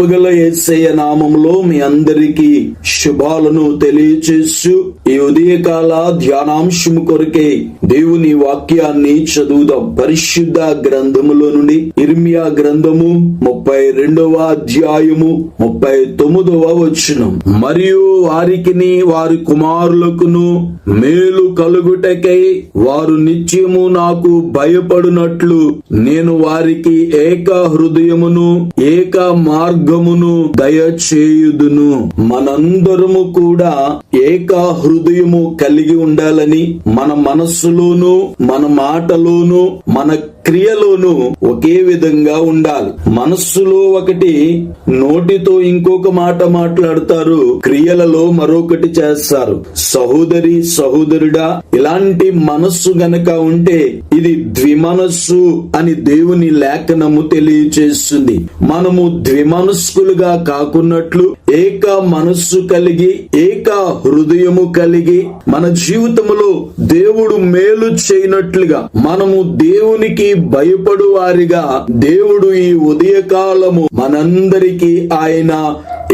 కృపగల ఏసయ్య నామములో మీ అందరికీ శుభాలను తెలియచేస్తూ ఈ ఉదయకాల ధ్యానాంశము కొరకే దేవుని వాక్యాన్ని చదువుదాం పరిశుద్ధ గ్రంథములో నుండి ఇర్మియా గ్రంథము ముప్పై రెండవ అధ్యాయము ముప్పై తొమ్మిదవ వచనం. మరియు వారికిని వారి కుమారులకును మేలు కలుగుటకై వారు నిత్యము నాకు భయపడునట్లు నేను వారికి ఏక హృదయమును ఏక మార్గ మార్గమును దయచేయుదును. మనందరము కూడా ఏక హృదయము కలిగి ఉండాలని మన మనస్సులోను మన మాటలోను మన క్రియలోనూ ఒకే విధంగా ఉండాలి. మనస్సులో ఒకటి నోటితో ఇంకొక మాట మాట్లాడతారు క్రియలలో మరొకటి చేస్తారు. సహోదరి సహోదరుడా ఇలాంటి మనస్సు గనక ఉంటే ఇది ద్విమనస్సు అని దేవుని లేఖనము తెలియచేస్తుంది. మనము ద్విమనస్కులుగా కాకున్నట్లు ఏక మనస్సు కలిగి ఏక హృదయము కలిగి మన జీవితములో దేవుడు మేలు చేయనట్లుగా మనము దేవునికి భయపడు వారిగా దేవుడు ఈ ఉదయకాలము మనందరికీ ఆయన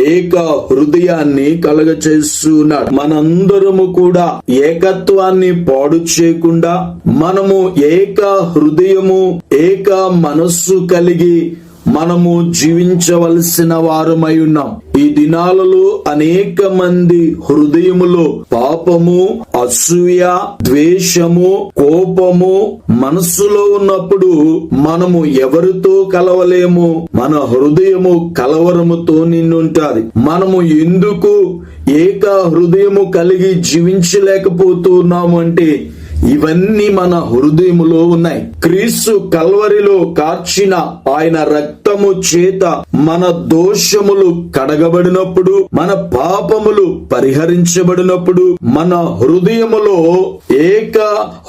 ఏక హృదయాన్ని కలగ చేస్తున్నాడు మనందరము కూడా ఏకత్వాన్ని పాడు చేయకుండా మనము ఏక హృదయము ఏక మనస్సు కలిగి మనము జీవించవలసిన వారమై ఉన్నాం. ఈ దినాలలో అనేక మంది హృదయములో పాపము అసూయ ద్వేషము కోపము మనస్సులో ఉన్నప్పుడు మనము ఎవరితో కలవలేము? మన హృదయము కలవరముతో నిన్నుంటాది మనము ఎందుకు ఏక హృదయము కలిగి జీవించలేకపోతున్నాము అంటే ఇవన్నీ మన హృదయములో ఉన్నాయి. క్రీస్తు కల్వరిలో కార్చిన ఆయన రక్తము చేత మన దోషములు కడగబడినప్పుడు మన పాపములు పరిహరించబడినప్పుడు మన హృదయములో ఏక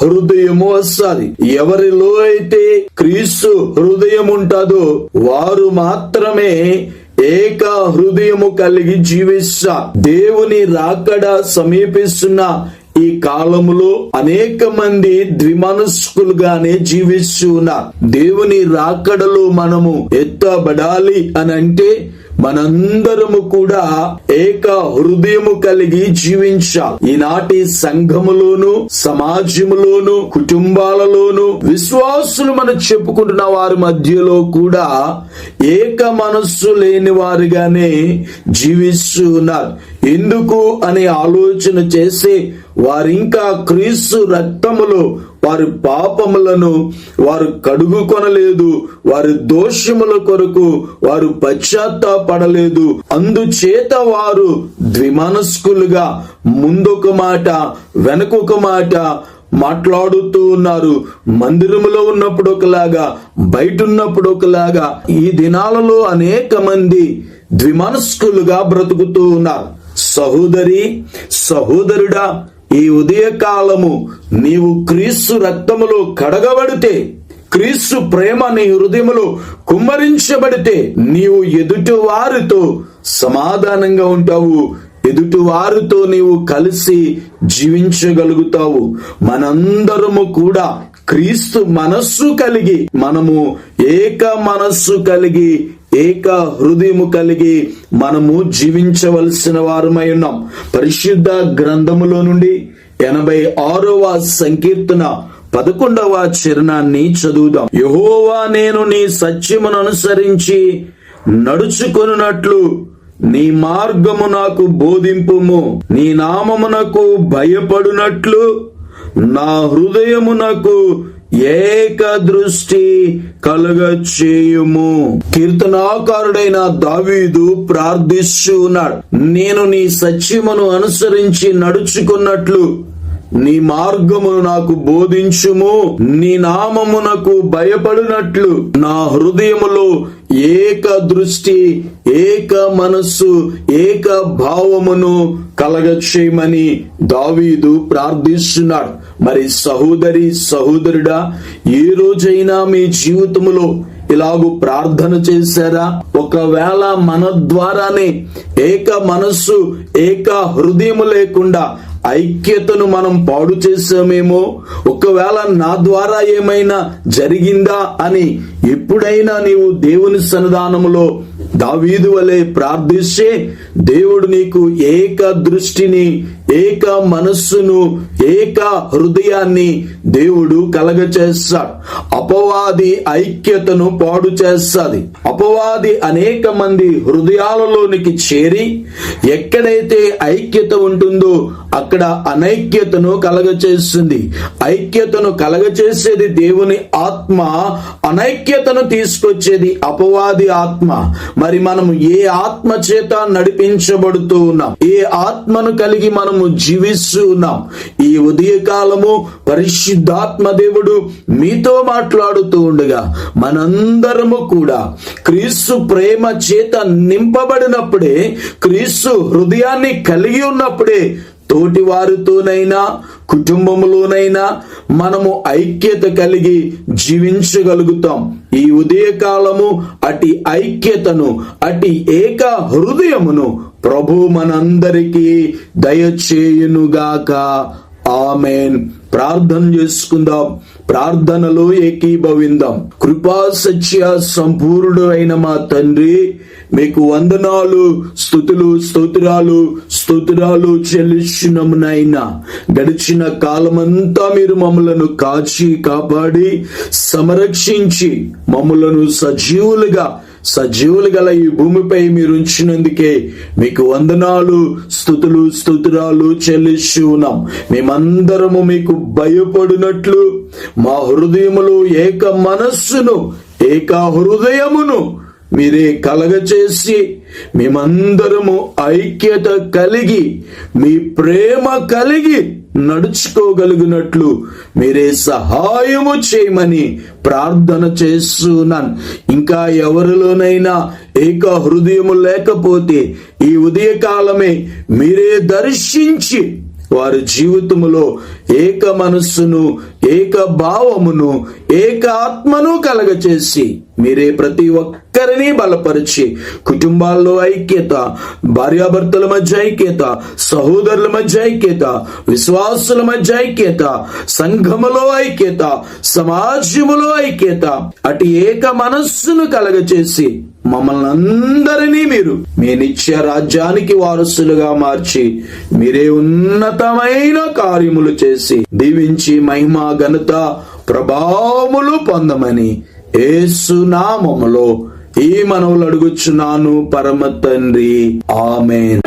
హృదయము వస్తుంది. ఎవరిలో అయితే క్రీస్తు హృదయం ఉంటుందో వారు మాత్రమే ఏక హృదయము కలిగి జీవిస్తా దేవుని రాకడ సమీపిస్తున్న ఈ కాలంలో అనేక మంది ద్విమనస్కులుగానే జీవిస్తూ ఉన్నారు. దేవుని రాకడలో మనము ఎత్తబడాలి అని అంటే మనందరము కూడా ఏక హృదయము కలిగి జీవించాలి. ఈనాటి సంఘములోను సమాజములోను కుటుంబాలలోను విశ్వాసులు మనం చెప్పుకుంటున్న వారి మధ్యలో కూడా ఏక మనస్సు లేని వారిగానే జీవిస్తూ ఉన్నారు. ఎందుకు అనే ఆలోచన చేసి వారింకా క్రీస్తు రక్తములో వారి పాపములను వారు కడుగు కొనలేదు వారి దోషముల కొరకు వారు పశ్చాత్తాపడలేదు. అందుచేత వారు ద్విమనస్కులుగా ముందొక మాట వెనకొక మాట మాట్లాడుతూ ఉన్నారు. మందిరములో ఉన్నప్పుడు ఒకలాగా బయట ఉన్నప్పుడు ఒకలాగా ఈ దినాలలో అనేక మంది ద్విమనస్కులుగా బ్రతుకుతూ ఉన్నారు. సహోదరి సహోదరుడా ఈ ఉదయకాలము నీవు క్రీస్తు రక్తములో కడగబడితే క్రీస్తు ప్రేమ నీ హృదయములో కుమ్మరించబడితే నీవు ఎదుటి వారితో సమాధానంగా ఉంటావు. ఎదుటి వారితో నీవు కలిసి జీవించగలుగుతావు. మనందరము కూడా క్రీస్తు మనస్సు కలిగి మనము ఏక మనస్సు కలిగి ఏక హృదయము కలిగి మనము జీవించవలసిన వారమై ఉన్నాం. పరిశుద్ధ గ్రంథములో నుండి ఎనభై ఆరవ సంకీర్తన పదకొండవ చరణాన్ని చదువుదాం. యహోవా నేను నీ సత్యమును అనుసరించి నడుచుకొనున్నట్లు నీ మార్గము నాకు బోధింపుము. నీ నామమునకు భయపడునట్లు నా హృదయమునకు ఏక దృష్టి కలుగ చేయుము కీర్తనాకారుడైన దావీదు ప్రార్థిస్తూ ఉన్నాడు నేను నీ సత్యమును అనుసరించి నడుచుకున్నట్లు నీ మార్గమును నాకు బోధించుము నీ నామమునకు భయపడినట్లు నా హృదయములో ఏక దృష్టి ఏక మనస్సు ఏక భావమును కలగచేయమని దావీదు ప్రార్థిస్తున్నాడు. మరి సహోదరి సహోదరుడా ఏ రోజైనా మీ జీవితములో ఇలాగూ ప్రార్థన చేశారా? ఒకవేళ మన ద్వారానే ఏక మనస్సు ఏక హృదయము లేకుండా ఐక్యతను మనం పాడు చేసామేమో ఒకవేళ నా ద్వారా ఏమైనా జరిగిందా అని ఎప్పుడైనా నీవు దేవుని సన్నిధానములో దావీదు వలె ప్రార్థిస్తే దేవుడు నీకు ఏక దృష్టిని ఏక మనస్సును ఏక హృదయాన్ని దేవుడు కలగచేస్తాడు. అపవాది ఐక్యతను పాడు చేస్తాది. అపవాది అనేక మంది హృదయాలలోనికి చేరి ఎక్కడైతే ఐక్యత ఉంటుందో అక్కడ అనైక్యతను కలగచేస్తుంది. ఐక్యతను కలగచేసేది దేవుని ఆత్మ అనైక్యతను తీసుకొచ్చేది అపవాది ఆత్మ. మరి మనము ఏ ఆత్మ చేత నడిపించబడుతూ ఉన్నాం? ఏ ఆత్మను కలిగి మనము జీవిస్తూ ఉన్నాం? ఈ ఉదయకాలము పరిశుద్ధాత్మ దేవుడు మీతో మాట్లాడుతూ ఉండగా మనందరము కూడా క్రీస్తు ప్రేమ చేత నింపబడినప్పుడే క్రీస్తు హృదయాన్ని కలిగి ఉన్నప్పుడే తోటి వారితోనైనా కుటుంబములోనైనా మనము ఐక్యత కలిగి జీవించగలుగుతాం. ఈ ఉదయకాలము అటి ఐక్యతను అటి ఏక హృదయమును ప్రభు మనందరికీ దయచేయునుగాక. ఆమెన్. ప్రార్థన చేసుకుందాం. ప్రార్థనలో ఏకీభవిందాం. కృపా సత్య సంపూర్ణుడు అయిన మా తండ్రి మీకు వందనాలు స్థుతులు స్తోత్రాలు స్తోత్రాలు చెల్లించినమునైనా. గడిచిన కాలమంతా మీరు మమ్మలను కాచి కాపాడి సంరక్షించి మమ్మలను సజీవులుగా సజీవులు గల ఈ భూమిపై మీరు ఉంచినందుకే మీకు వందనాలు స్థుతులు స్థుతురాలు చెల్లిస్తూ ఉన్నాం. మేమందరము మీకు భయపడినట్లు మా హృదయములు ఏక మనస్సును ఏక హృదయమును మీరే కలగచేసి మేమందరము ఐక్యత కలిగి మీ ప్రేమ కలిగి నడుచుకోగలిగినట్లు మీరే సహాయము చేయమని ప్రార్థన చేస్తున్నాను. ఇంకా ఎవరిలోనైనా ఏక హృదయము లేకపోతే ఈ ఉదయకాలమే మీరే దర్శించి వారి జీవితములో ఏక మనస్సును ఏక భావమును ఏక ఆత్మను కలగచేసి మీరే ప్రతి ఒక్కరిని బలపరిచి కుటుంబాల్లో ఐక్యత భార్యాభర్తల మధ్య ఐక్యత సహోదరుల మధ్య ఐక్యత విశ్వాసుల మధ్య ఐక్యత సంఘములో ఐక్యత సమాజములో ఐక్యత. అటు ఏక మనస్సును కలగచేసి మమ్మల్ని అందరినీ మీరు మీ నిత్య రాజ్యానికి వారసులుగా మార్చి మీరే ఉన్నతమైన కార్యములు చేసి దీవించి మహిమ ఘనత ప్రభావములు పొందమని ఏసునామములో ఈ మనవులు అడుగుచున్నాను పరమ తండ్రి. ఆమెన్.